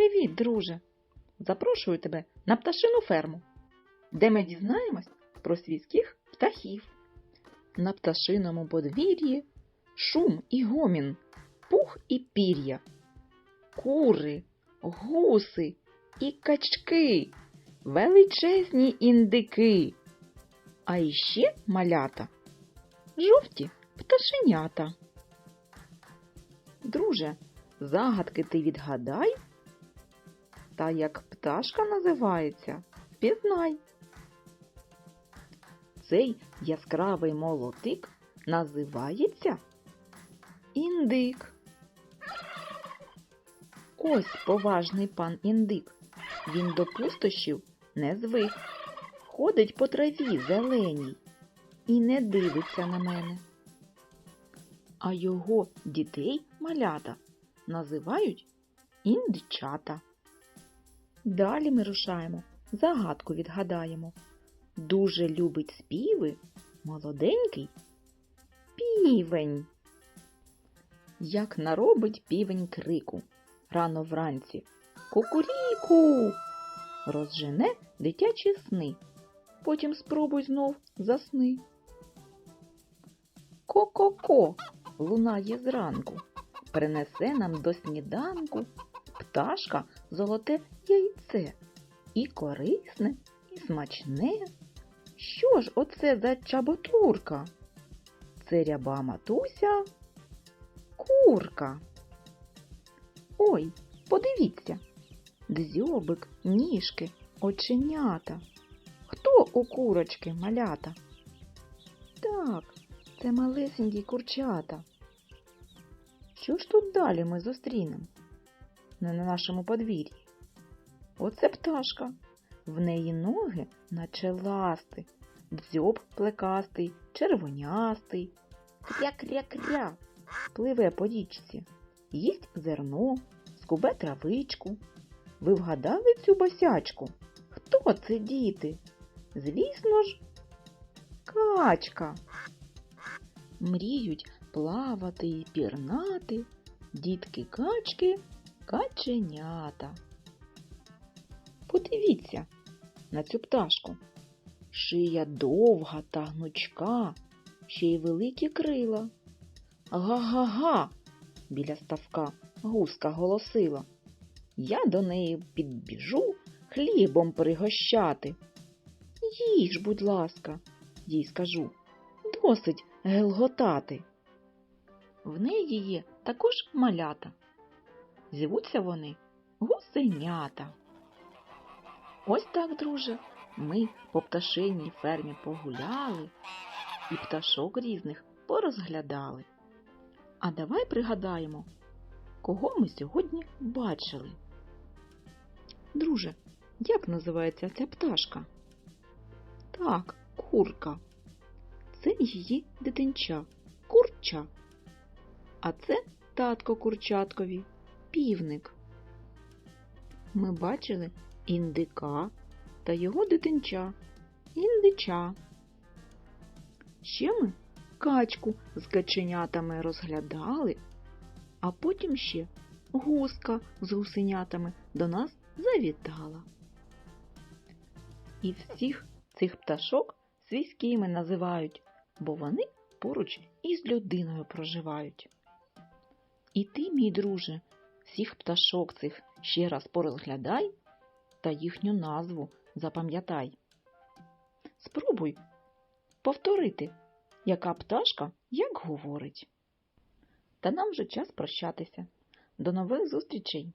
Привіт, друже! Запрошую тебе на пташину ферму, де ми дізнаємось про свійських птахів. На пташиному подвір'ї шум і гомін, пух і пір'я, кури, гуси і качки, величезні індики, а іще малята, жовті пташенята. Друже, загадки ти відгадай, та як пташка називається, пізнай. Цей яскравий молотик називається індик. Ось поважний пан індик. Він до пустощів не звик. Ходить по траві зеленій і не дивиться на мене. А його дітей малята називають індичата. Далі ми рушаємо, загадку відгадаємо. Дуже любить співи молоденький півень. Як наробить півень крику рано вранці. Кукуріку! Розжене дитячі сни. Потім спробуй знов засни. Ко-ко-ко лунає зранку, принесе нам до сніданку пташка золоте яйце. І корисне, і смачне. Що ж оце за чаботурка? Це ряба матуся курка. Ой, подивіться. Дзьобик, ніжки, оченята. Хто у курочки малята? Так, це малесенькі курчата. Що ж тут далі ми зустрінемо? Не на нашому подвір'ї. Оце пташка. В неї ноги наче ласти, дзьоб плекастий, червонястий, кря-кря-кря, пливе по річці, їсть зерно, скубе травичку. Ви вгадали цю босячку? Хто це діти? Звісно ж, качка. Мріють плавати і пірнати, дітки качки, каченята. Подивіться на цю пташку. Шия довга та гнучка, ще й великі крила. Га-га-га! біля ставка гуска голосила. Я до неї підбіжу хлібом пригощати. Їж, будь ласка, їй скажу, досить гелготати. В неї є також малята. Звуться вони гусенята. Ось так, друже, ми по пташиній фермі погуляли і пташок різних порозглядали. А давай пригадаємо, кого ми сьогодні бачили. Друже, як називається ця пташка? Так, курка. Це її дитинча, курча. А це татко курчаткові, півник. Ми бачили індика та його дитинча, індича. Ще ми качку з каченятами розглядали, а потім ще гуска з гусенятами до нас завітала. І всіх цих пташок свійськими називають, бо вони поруч із людиною проживають. І ти, мій друже, всіх пташок цих ще раз порозглядай та їхню назву запам'ятай. Спробуй повторити, яка пташка як говорить. Та нам вже час прощатися. До нових зустрічей!